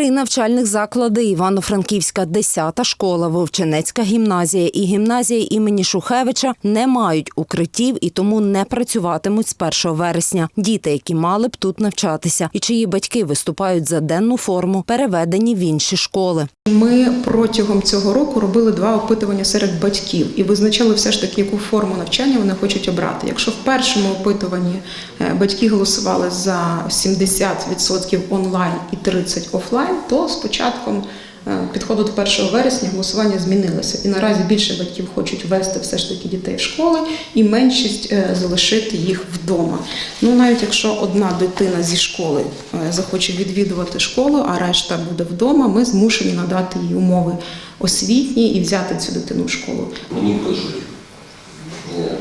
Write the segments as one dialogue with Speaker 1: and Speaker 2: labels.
Speaker 1: Три навчальних заклади Івано-Франківська, 10-та школа, Вовчинецька гімназія і гімназія імені Шухевича не мають укриттів і тому не працюватимуть з 1 вересня. Діти, які мали б тут навчатися, і чиї батьки виступають за денну форму, переведені в інші школи.
Speaker 2: Ми протягом цього року робили два опитування серед батьків і визначали все ж таки, яку форму навчання вони хочуть обрати. Якщо в першому опитуванні е, батьки голосували за 70% онлайн і 30% офлайн, то з початком е, підходу до 1 вересня голосування змінилося. І наразі більше батьків хочуть вести все ж таки дітей в школи і меншість е, залишити їх вдома. Ну навіть якщо одна дитина зі школи е, захоче відвідувати школу, а решта буде вдома, ми змушені надати їй умови освітні і взяти цю дитину в школу.
Speaker 3: Мені пишуть,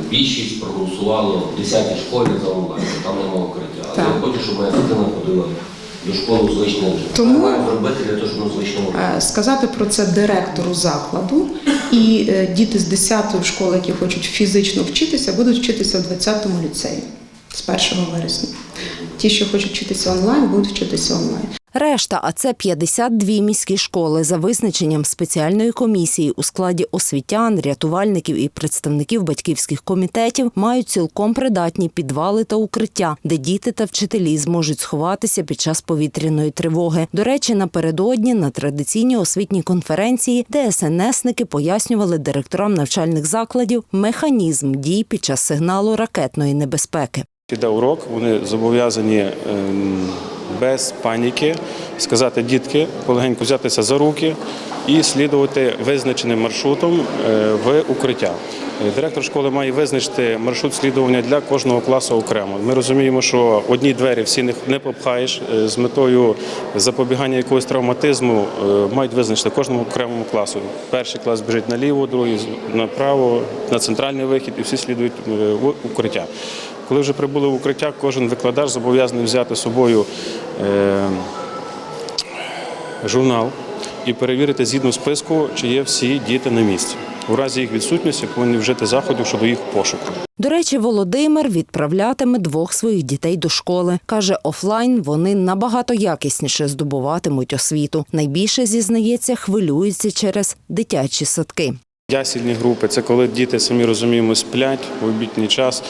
Speaker 3: більшість проголосувало в 10-й школі за онлайн, там нема укриття. Але я хочу, щоб моя дитина ходила до школи у звичному режимі.
Speaker 2: Тому-
Speaker 3: Що зробити для того, щоб звичному?
Speaker 2: Е, Сказати про це директору закладу, і е, діти з 10-ї школи, які хочуть фізично вчитися, будуть вчитися в 20-му ліцеї з 1 вересня. Ті, що хочуть вчитися онлайн, будуть вчитися онлайн.
Speaker 1: Решта, а це 52 міські школи за визначенням спеціальної комісії у складі освітян, рятувальників і представників батьківських комітетів, мають цілком придатні підвали та укриття, де діти та вчителі зможуть сховатися під час повітряної тривоги. До речі, напередодні на традиційній освітній конференції ДСНСники пояснювали директорам навчальних закладів механізм дій під час сигналу ракетної небезпеки.
Speaker 4: Іде урок, вони зобов'язані ем, без паніки сказати дітки, полегенько взятися за руки і слідувати визначеним маршрутом е, в укриття. Е, Директор школи має визначити маршрут слідування для кожного класу окремо. Ми розуміємо, що одні двері всі не- попхаєш е, з метою запобігання якогось травматизму. Мають визначити кожному окремому класу. Перший клас біжить наліво, другий направо, на центральний вихід, і всі слідують в укриття. Коли вже прибули в укриття, кожен викладач зобов'язаний взяти з собою е, журнал і перевірити згідно списку, чи є всі діти на місці. У разі їх відсутності повинні вжити заходів щодо їх пошуку.
Speaker 1: До речі, Володимир відправлятиме двох своїх дітей до школи. Каже, офлайн вони набагато якісніше здобуватимуть освіту. Найбільше зізнається, хвилюється через дитячі садки.
Speaker 4: Ясільні групи це коли діти самі розуміємо сплять в обідній час.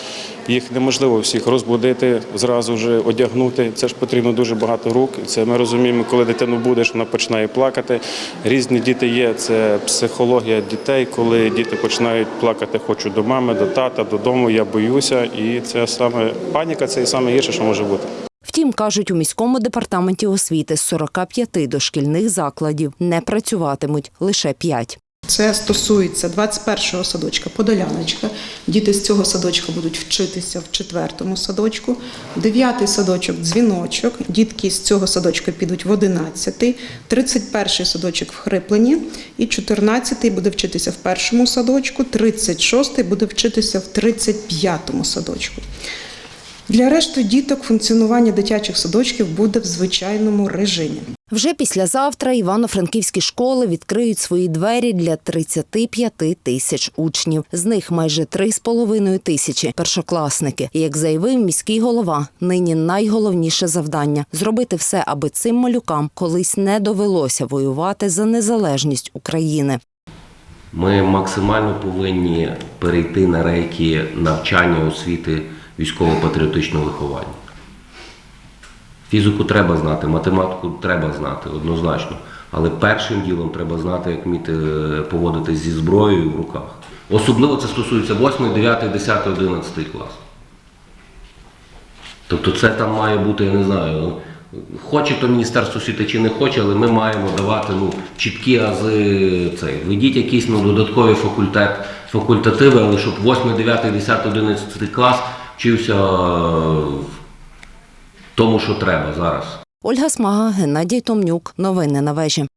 Speaker 4: Їх неможливо всіх розбудити, зразу вже одягнути. Це ж потрібно дуже багато рук. Це ми розуміємо, коли дитину будеш, вона починає плакати. Різні діти є. Це психологія дітей, коли діти починають плакати, хочу до мами, до тата, додому, я боюся. І це саме паніка, це і саме гірше, що може бути.
Speaker 1: Втім, кажуть, у міському департаменті освіти з 45 дошкільних закладів не працюватимуть лише 5.
Speaker 2: Це стосується 21-го садочка Подоляночка. Діти з цього садочка будуть вчитися в четвертому садочку. Дев'ятий садочок дзвіночок. Дітки з цього садочка підуть в 11-й, 31-й садочок в Хриплені, і 14-й буде вчитися в першому садочку, 36-й буде вчитися в 35-му садочку. Для решти діток функціонування дитячих садочків буде в звичайному режимі.
Speaker 1: Вже післязавтра івано-франківські школи відкриють свої двері для 35 тисяч учнів. З них майже 3,5 тисячі першокласники. Як заявив міський голова, нині найголовніше завдання зробити все, аби цим малюкам колись не довелося воювати за незалежність України.
Speaker 3: Ми максимально повинні перейти на рейки навчання освіти військово-патріотичного виховання. Фізику треба знати, математику треба знати однозначно. Але першим ділом треба знати, як вміти е, поводитись зі зброєю в руках. Особливо це стосується 8, 9, 10, 11 клас. Тобто це там має бути, я не знаю, хоче то Міністерство освіти чи не хоче, але ми маємо давати ну, чіткі ази цей. Введіть якісь ну, додаткові факультет, факультативи, але щоб 8, 9, 10, 11 клас вчився е, тому, що треба зараз.
Speaker 1: Ольга Смага, Геннадій Томнюк. Новини на вежі.